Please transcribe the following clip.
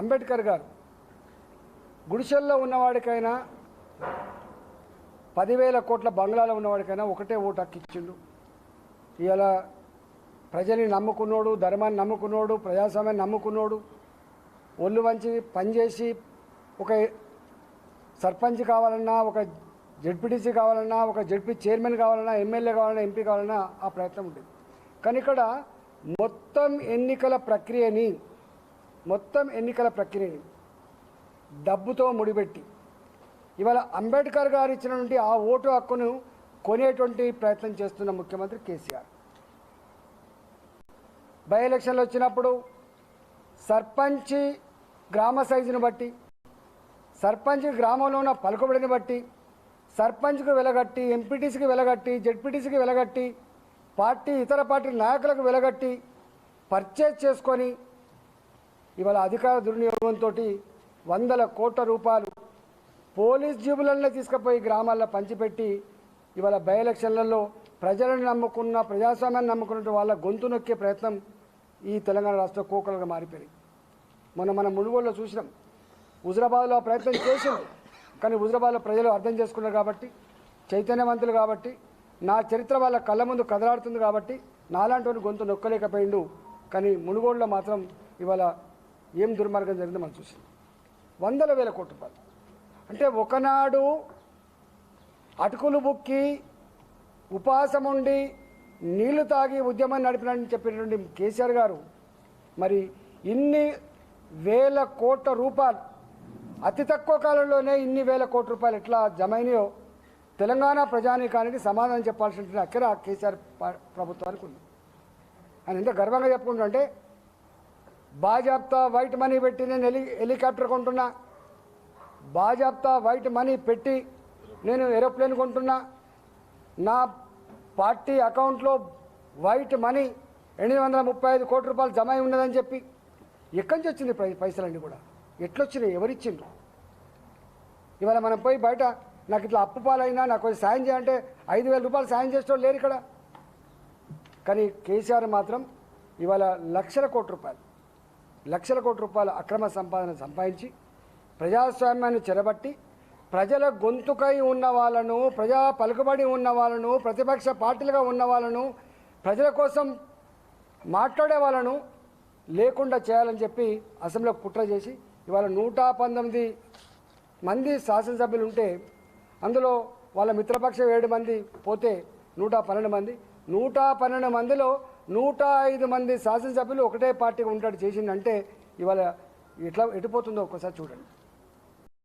అంబేద్కర్ గారు. గుడిసెల్లో ఉన్నవాడికైనా పదివేల కోట్ల బంగ్లాలో ఉన్నవాడికైనా ఒకటే ఓటు హక్కిచ్చిండు ఇవాళ ప్రజల్ని నమ్ముకున్నోడు ధర్మాన్ని నమ్ముకున్నోడు ప్రజాస్వామ్యాన్ని నమ్ముకున్నోడు ఒళ్ళు వంచి పనిచేసి ఒక సర్పంచ్ కావాలన్నా ఒక జడ్పీటీసీ కావాలన్నా ఒక జడ్పీ చైర్మన్ కావాలన్నా ఎమ్మెల్యే కావాలన్నా ఎంపీ కావాలన్నా ఆ ప్రయత్నం ఉంటుంది కానీ ఇక్కడ మొత్తం ఎన్నికల ప్రక్రియని మొత్తం ఎన్నికల ప్రక్రియని డబ్బుతో ముడిపెట్టి. ఇవాళ అంబేద్కర్ గారు ఇచ్చినటువంటి ఆ ఓటు హక్కును కొనేటువంటి ప్రయత్నం చేస్తున్న ముఖ్యమంత్రి కేసీఆర్. బై ఎలక్షన్లు వచ్చినప్పుడు సర్పంచ్ గ్రామ సైజుని బట్టి సర్పంచ్ గ్రామంలో ఉన్న పలుకుబడిని బట్టి సర్పంచ్కు వెలగట్టి ఎంపీటీసీకి వెలగట్టి జెడ్పీటీసీకి వెలగట్టి పార్టీ ఇతర పార్టీ నాయకులకు వెలగట్టి పర్చేజ్ చేసుకొని ఇవాళ అధికార దుర్వినియోగంతో వందల కోట్ల రూపాయలు పోలీస్ జీబులన్నీ తీసుకుపోయి గ్రామాల్లో పంచిపెట్టి ఇవాళ బై ఎలక్షన్లలో ప్రజలను నమ్ముకున్న ప్రజాస్వామ్యాన్ని నమ్ముకున్న వాళ్ళ గొంతు నొక్కే ప్రయత్నం ఈ తెలంగాణ రాష్ట్ర కోకలుగా మారిపోయింది. మొన్న మనం మునుగోడులో చూసినాం. హుజరాబాద్లో ఆ ప్రయత్నం చేసింది కానీ హుజరాబాద్లో ప్రజలు అర్థం చేసుకున్నారు కాబట్టి చైతన్యవంతులు కాబట్టి నా చరిత్ర వాళ్ళ కళ్ళ ముందు కదలాడుతుంది కాబట్టి నాలాంటి గొంతు నొక్కలేకపోయిండు. కానీ మునుగోడులో మాత్రం ఇవాళ ఏం దుర్మార్గం జరిగిందో మనం చూసింది వందల వేల కోట్ల రూపాయలు. అంటే ఒకనాడు అటుకులు బుక్కి ఉపాసం ఉండి నీళ్ళు తాగి ఉద్యమాన్ని నడిపినని చెప్పినటువంటి కేసీఆర్ గారు మరి ఇన్ని వేల కోట్ల రూపాయలు అతి తక్కువ కాలంలోనే ఇన్ని వేల కోట్ల రూపాయలు ఎట్లా జమైనయో తెలంగాణ ప్రజానీకానికి సమాధానం చెప్పాల్సిన అక్కర కేసీఆర్ ప్రభుత్వానికి ఉంది. ఆయన ఎంత గర్వంగా చెప్పుకుంటుంటే బాజాప్తా వైట్ మనీ పెట్టి నేను హెలి హెలికాప్టర్ కొంటున్నా. బాజాప్తా వైట్ మనీ పెట్టి నేను ఏరోప్లేన్ కొంటున్నా. నా పార్టీ అకౌంట్లో వైట్ మనీ ఎనిమిది వందల ముప్పై ఐదు కోట్ల రూపాయలు జమ అయి ఉన్నదని చెప్పి ఎక్కడి నుంచి వచ్చింది పై పైసలన్నీ కూడా? ఎట్లొచ్చినాయి? ఎవరిచ్చిండ్రు? ఇవాళ మనం పోయి బయట నాకు ఇట్లా అప్పు పాలైనా నాకు కొంచెం సాయం చేయాలంటే ఐదు వేల రూపాయలు సాయం చేసేవాళ్ళు లేరు ఇక్కడ. కానీ కేసీఆర్ మాత్రం ఇవాళ లక్షల కోట్ల రూపాయలు. లక్షల కోట్ల రూపాయల అక్రమ సంపాదన సంపాదించి ప్రజాస్వామ్యాన్ని చెరబట్టి ప్రజల గొంతుకై ఉన్న వాళ్ళను ప్రజా పలుకుబడి ఉన్న వాళ్ళను ప్రతిపక్ష పార్టీలుగా ఉన్న వాళ్ళను ప్రజల కోసం మాట్లాడే వాళ్ళను లేకుండా చేయాలని చెప్పి అసెంబ్లీలో కుట్ర చేసి ఇవాళ నూట పంతొమ్మిది మంది శాసనసభ్యులు ఉంటే అందులో వాళ్ళ మిత్రపక్షం ఏడు మంది పోతే నూట పన్నెండు మంది. నూట పన్నెండు మందిలో నూట ఐదు మంది శాసనసభ్యులు ఒకటే పార్టీగా ఉంటాడు చేసిందంటే ఇవాళ ఎట్లా ఎటుపోతుందో ఒక్కసారి చూడండి.